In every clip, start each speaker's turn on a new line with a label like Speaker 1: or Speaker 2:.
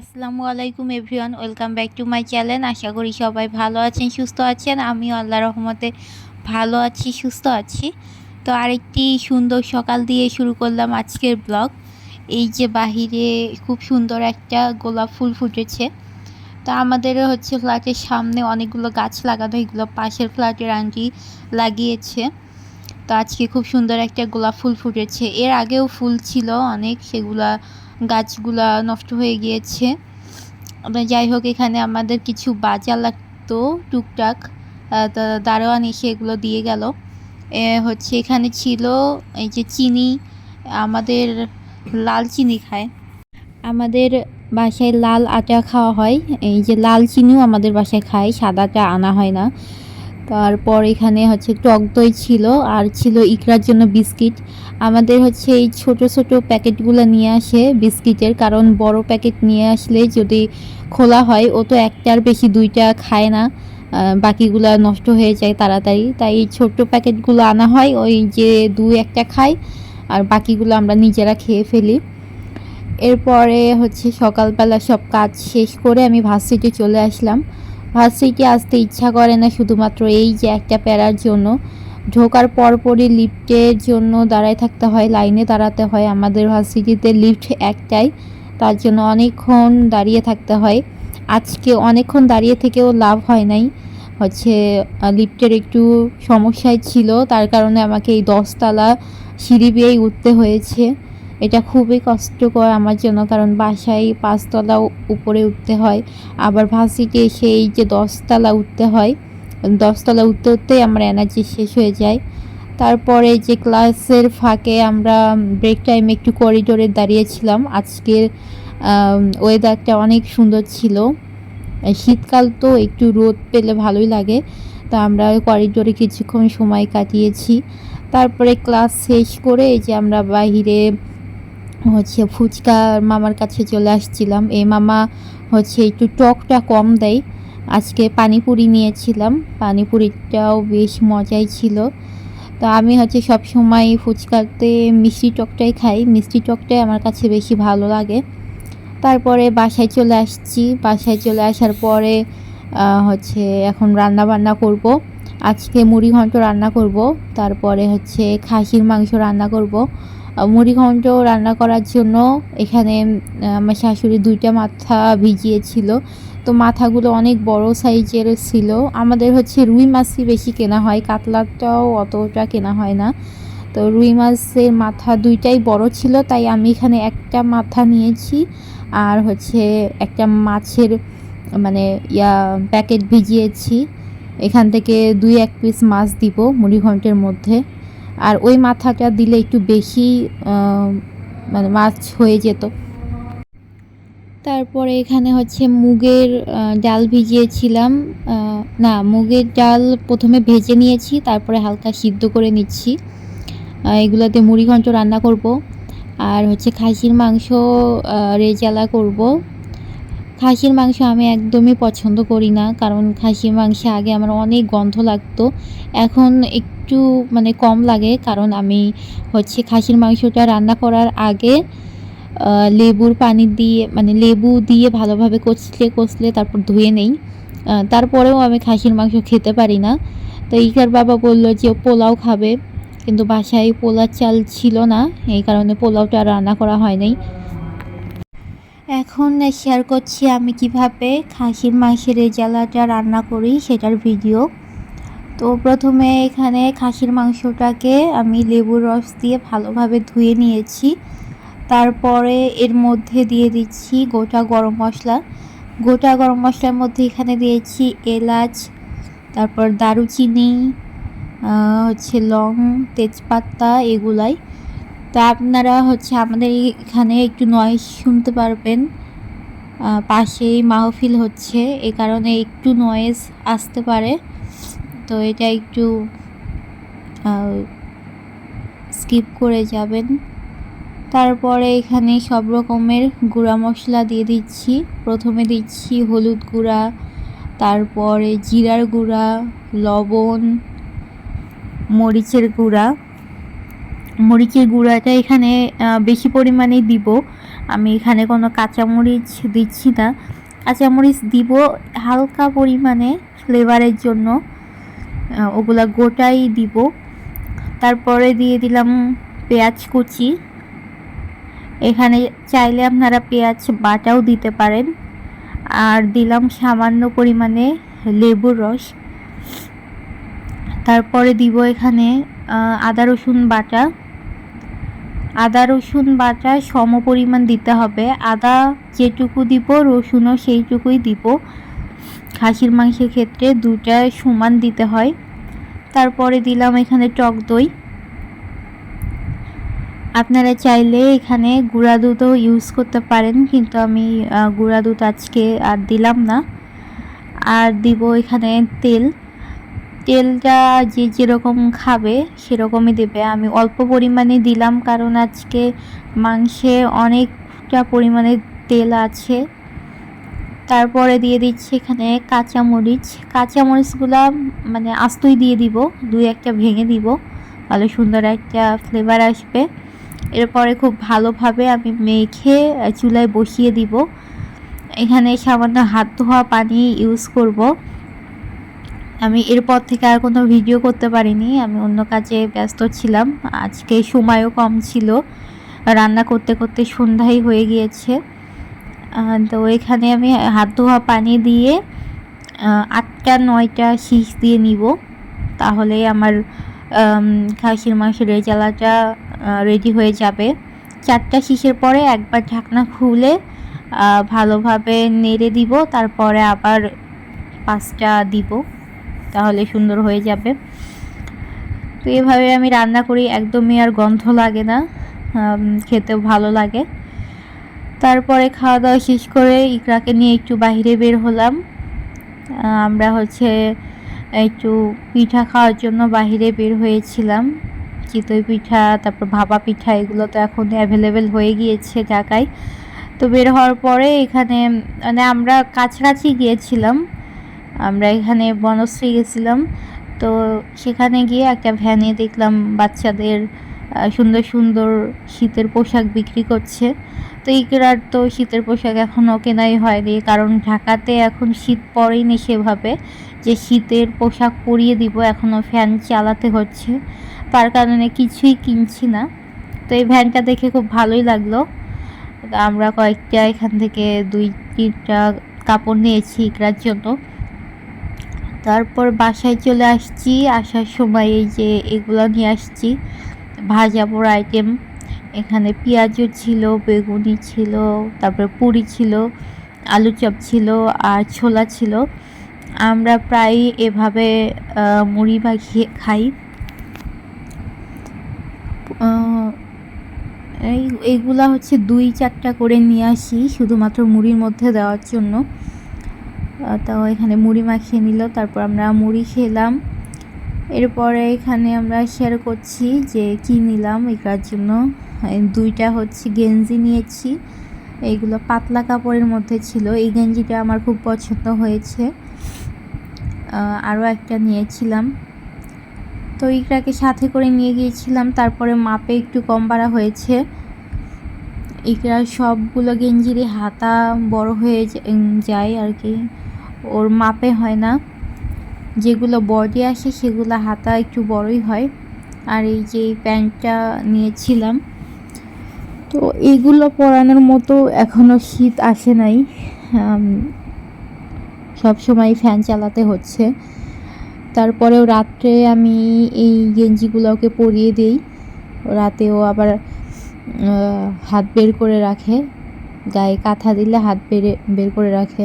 Speaker 1: আসসালামু আলাইকুম everyone, welcome back to my channel. আশা করি সবাই ভালো আছেন, সুস্থ আছেন। আমিও আল্লাহ রহমতে ভালো আছি, সুস্থ আছি। তো আরেকটি সুন্দর সকাল দিয়ে শুরু করলাম আজকের ব্লগ। এই যে বাহিরে খুব সুন্দর একটা গোলাপ ফুল ফুটেছে। তো আমাদের হচ্ছে ফ্ল্যাটের সামনে অনেকগুলো গাছ লাগানো, এগুলো পাশের ফ্ল্যাটের আন্টি লাগিয়েছে। তো আজকে খুব সুন্দর একটা গোলাপ ফুল ফুটেছে। এর আগেও ফুল ছিল অনেক, সেগুলা গাছগুলা নষ্ট হয়ে গিয়েছে। যাই হোক, এখানে আমাদের কিছু বাজার লাগতো, টুকটাক। দারোয়ান এসে এগুলো দিয়ে গেল। হচ্ছে, এখানে ছিল এই যে চিনি, আমাদের লাল চিনি খায়। আমাদের বাসায় লাল আটা খাওয়া হয়। এই যে লাল চিনিও আমাদের বাসায় খায়, সাদাটা আনা হয় না। তারপর এখানে হচ্ছে টক দই ছিল আর ছিল ইকরার জন্য বিস্কিট। আমাদের হচ্ছে এই ছোট ছোট প্যাকেটগুলো নিয়ে আসে বিস্কিটের, কারণ বড় প্যাকেট নিয়ে আসলে যদি খোলা হয়, ও তো একটার বেশি দুইটা খায় না। বাকিগুলো নষ্ট হয়ে যায় তাড়াতাড়ি। তাই এই ছোট্ট প্যাকেটগুলো আনা হয়, ওই যে দুই একটা খাই আর বাকিগুলো আমরা নিজেরা খেয়ে ফেলি। এরপরে হচ্ছে সকালবেলা সব কাজ শেষ করে আমি ভার্সিটি চলে আসলাম। ভার্সিটি আসতে ইচ্ছা করে না, শুধুমাত্র এই যে একটা প্যারার জন্য। ঢোকার পরপরই লিফটের জন্য দাঁড়ায় থাকতে হয়, লাইনে দাঁড়াতে হয়। আমাদের ভার্সিটিতে লিফট একটাই, তার জন্য অনেকক্ষণ দাঁড়িয়ে থাকতে হয়। আজকে অনেকক্ষণ দাঁড়িয়ে থেকেও লাভ হয় নাই। হচ্ছে লিফটের একটু সমস্যায় ছিল, তার কারণে আমাকে এই দশতলা সিঁড়ি বেয়েই উঠতে হয়েছে। এটা খুবই কষ্টকর আমার জন্য, কারণ বাসায় পাঁচতলা উপরে উঠতে হয়, আবার ভার্সিটি এসে এই যে দশতলা উঠতে হয়, দশতলা উঠতে উঠতেই আমার এনার্জি শেষ হয়ে যায়। তারপরে যে ক্লাসের ফাঁকে আমরা ব্রেক টাইমে একটু করিডোরে দাঁড়িয়েছিলাম, আজকের ওয়েদারটা অনেক সুন্দর ছিল। শীতকাল তো একটু রোদ পেলে ভালোই লাগে, তা আমরা করিডোরে কিছুক্ষণ সময় কাটিয়েছি। তারপরে ক্লাস শেষ করে এই যে আমরা বাহিরে হচ্ছে ফুচকার মামার কাছে চলে আসছিলাম। এই মামা হচ্ছে একটু টকটা কম দেয়। আজকে পানিপুরি নিয়েছিলাম। পানিপুরিটাও বেশ মজাই ছিল। তো আমি হচ্ছে সব সময় ফুচকাতে মিষ্টি টকটাই খাই। মিষ্টি টকটাই আমার কাছে বেশি ভালো লাগে। তারপরে বাসায় চলে আসছি। বাসায় চলে আসার পরে হচ্ছে এখন রান্না বান্না করব। আজকে মুড়ি ঘন্ট রান্না করব। তারপরে হচ্ছে খাসির মাংস রান্না করব। মুড়ি ঘন্ট রান্না করার জন্য এখানে আমার শাশুড়ি দুইটা মাথা ভিজিয়েছিল। তো মাথাগুলো অনেক বড় সাইজের ছিল। আমাদের হচ্ছে রুই মাছই বেশি কেনা হয়, কাতলাটাও অতটা কেনা হয় না। তো রুই মাছের মাথা দুইটাই বড় ছিল, তাই আমি এখানে একটা মাথা নিয়েছি। আর হচ্ছে একটা মাছের মানে ইয়া, প্যাকেট ভিজিয়েছি। এখান থেকে দুই এক পিস মাছ দিব মুড়ি ঘন্টের মধ্যে। আর ওই মাথাটা দিলে একটু বেশি মানে মাছ হয়ে যেত। তারপরে এখানে হচ্ছে মুগের ডাল ভিজিয়েছিলাম। না, মুগের ডাল প্রথমে ভেজে নিয়েছি, তারপরে হালকা সিদ্ধ করে নিচ্ছি। এগুলোতে মুড়ি ঘন্ট রান্না করব। আর হচ্ছে খাসির মাংস রেজালা করব। খাসির মাংস আমি একদমই পছন্দ করি না, কারণ খাসির মাংসে আগে আমার অনেক গন্ধ লাগতো। এখন একটু মানে কম লাগে, কারণ আমি হচ্ছে খাসির মাংসটা রান্না করার আগে লেবুর পানি দিয়ে মানে লেবু দিয়ে ভালোভাবে কচলে কচলে তারপর ধুয়ে নেই। তারপরেও আমি খাসির মাংস খেতে পারি না। তো ইকার বাবা বলল যে, পোলাও খাবে, কিন্তু বাসায় পোলার চাল ছিল না, এই কারণে পোলাওটা রান্না করা হয় নাই। এখন শেয়ার করছি আমি কীভাবে খাসির মাংসের রেজালাটা রান্না করি, সেটার ভিডিও। তো প্রথমে এখানে খাসির মাংসটাকে আমি লেবুর রস দিয়ে ভালোভাবে ধুয়ে নিয়েছি। তারপরে এর মধ্যে দিয়ে দিচ্ছি গোটা গরম মশলা। গোটা গরম মশলার মধ্যে এখানে দিয়েছি এলাচ, তারপর দারুচিনি হচ্ছে লং, তেজপাতা এগুলাই। তা আপনারা হচ্ছে আমাদের এখানে একটু নয়েজ শুনতে পারবেন। পাশেই মাহফিল হচ্ছে, এ কারণে একটু নয়েজ আসতে পারে। তো এটা একটু স্কিপ করে যাবেন। তারপরে এখানে সব রকমের গুঁড়া মশলা দিয়ে দিচ্ছি। প্রথমে দিচ্ছি হলুদ গুঁড়া, তারপরে জিরার গুঁড়া, লবণ, মরিচের গুঁড়া। মরিচের গুঁড়াটা এখানে বেশি পরিমাণে দিব। আমি এখানে কোনো কাঁচামরিচ দিচ্ছি না। কাঁচামরিচ দিব হালকা পরিমাণে ফ্লেভারের জন্য। ওগুলা গোটাই দিব। তারপরে দিয়ে দিলাম পেঁয়াজ কুচি। এখানে চাইলে আপনারা পেঁয়াজ বাটাও দিতে পারেন। আর দিলাম সামান্য পরিমাণে লেবুর রস। তারপরে দিব এখানে আদা রসুন বাটা। আদা রসুন বাটা সম পরিমাণ দিতে হবে। আদা যেটুকু দিব, রসুনও সেইটুকুই দিব। খাসির মাংসের ক্ষেত্রে দুটা সমান দিতে হয়। তারপরে দিলাম এখানে টক দই। আপনারা চাইলে এখানে গুঁড়া দুধও ইউজ করতে পারেন, কিন্তু আমি গুঁড়া দুধ আজকে আর দিলাম না। আর দিব এখানে তেল। তেলটা যে যেরকম খাবে সেরকমই দেবে। আমি অল্প পরিমাণে দিলাম, কারণ আজকে মাংসে অনেকটা পরিমাণে তেল আছে। তারপরে দিয়ে দিচ্ছি এখানে কাঁচামরিচ। কাঁচামরিচগুলা মানে আস্তই দিয়ে দিব, দুই একটা ভেঙে দিব ভালো সুন্দর একটা ফ্লেভার আসবে। এরপরে খুব ভালোভাবে আমি মেখে চুলায় বসিয়ে দিব। এখানে সামান্য হাত ধোয়া পানি ইউজ করব। আমি এরপর থেকে আর কোনো ভিডিও করতে পারিনি, আমি অন্য কাজে ব্যস্ত ছিলাম। আজকে সময়ও কম ছিল। রান্না করতে করতে সন্ধ্যাই হয়ে গিয়েছে। তো এখানে আমি হাত ধোয়া পানি দিয়ে আটটা, নয়টা শীষ দিয়ে নিব। তাহলে আমার খাসির মাংসের রেজালাটা রেডি হয়ে যাবে। চারটা শীষের পরে একবার ঢাকনা খুলে ভালোভাবে নেড়ে দিব। তারপরে আবার পাঁচটা দিব। তাহলে সুন্দর হয়ে যাবে। তো এভাবে আমি রান্না করি। একদমই আর গন্ধ লাগে না। খেতেও ভালো লাগে। তারপরে খাওয়া দাওয়া শেষ করে ইকরাকে নিয়ে একটু বাইরে বের হলাম। আমরা হচ্ছে একটু পিঠা খাওয়ার জন্য বাইরে বের হয়েছিলাম। চিতই পিঠা, তারপর ভাপা পিঠা, এগুলো তো এখন অ্যাভেলেবেল হয়ে গিয়েছে ঢাকায়। তো বের হওয়ার পরে এখানে মানে আমরা কাছাকাছি গিয়েছিলাম। আমরা এখানে বনশ্রী গেছিলাম। তো সেখানে গিয়ে একটা ভ্যানে দেখলাম বাচ্চাদের সুন্দর সুন্দর শীতের পোশাক বিক্রি করছে। তো ইকরার তো শীতের পোশাক এখনও কেনাই হয়নি, কারণ ঢাকাতে এখন শীত পড়েনি সেভাবে। যে শীতের পোশাক পরিয়ে দিব এখনও ফ্যান চালাতে হচ্ছে। তার কারণে কিছুই কিনছি না। তো এই ভ্যানটা দেখে খুব ভালোই লাগল। আমরা কয়েকটা, এখান থেকে দুই, তিনটা কাপড় নিয়েছি ইকরার জন্য। তারপর বাসায় চলে আসছি, আসার সময় এই যে এগুলো নিয়ে আসছি। ভাজা পোড়া আইটেম এখানে পেঁয়াজও ছিল, বেগুনি ছিল, তারপরে পুরি ছিল, আলু চপ ছিল আর ছোলা ছিল। আমরা প্রায় এভাবে মুড়ি মাখিয়ে খাই। এই, এইগুলা হচ্ছে দুই চারটা করে নিয়ে আসি শুধুমাত্র মুড়ির মধ্যে দেওয়ার জন্য। তাও এখানে মুড়ি মাখিয়ে নিল, তারপর আমরা মুড়ি খেলাম। এরপরে এখানে আমরা শেয়ার করছি যে কি নিলাম এটার জন্য। দুইটা হচ্ছে গেঞ্জি নিয়েছি। এইগুলো পাতলা কাপড়ের মধ্যে ছিল। এই গেঞ্জিটা আমার খুব পছন্দ হয়েছে। আরও একটা নিয়েছিলাম। তো ইকরাকে সাথে করে নিয়ে গিয়েছিলাম। তারপরে মাপে একটু কম বাড়া হয়েছে। ইকরার সবগুলো গেঞ্জিরই হাতা বড় হয়ে যায় আর কি। ওর মাপে হয় না। যেগুলো বডি আসে সেগুলো হাতা একটু বড়ই হয়। আর এই যে প্যান্টটা নিয়েছিলাম, তো এগুলো পরানোর মতো এখনও শীত আসে নাই। সব সময় ফ্যান চালাতে হচ্ছে। তারপরেও রাত্রে আমি এই গেঞ্জিগুলোকে পরিয়ে দিই। রাতেও আবার হাত বের করে রাখে। গায়ে কাঁথা দিলে হাত বেরে, বের করে রাখে।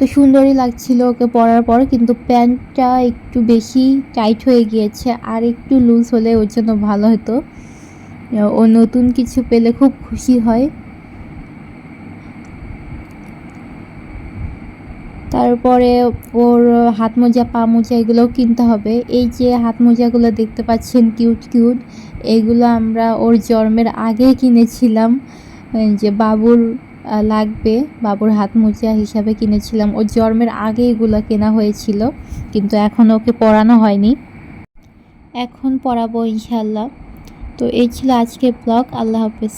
Speaker 1: তো সুন্দরই লাগছিল ওকে পরার পর, কিন্তু প্যান্টটা একটু বেশি টাইট হয়ে গিয়েছে আর একটু লুজ হলে ওর জন্য ভালো হতো। ও নতুন কিছু পেলে খুব খুশি হয়। তারপরে ওর হাত মোজা, পা মোজা এগুলোও কিনতে হবে। এই যে হাত মোজাগুলো দেখতে পাচ্ছেন, কিউট কিউট, এগুলো আমরা ওর জন্মের আগে কিনেছিলাম। যে বাবুর লাগবে, বাবুর হাত মোজা হিসাবে কিনেছিলাম। ওর জন্মের আগে এগুলো কেনা হয়েছিল, কিন্তু এখন ওকে পড়ানো হয়নি। এখন পড়াবো ইনশাল্লাহ তো এই ছিল আজকের ব্লগ, আল্লাহ হাফেজ।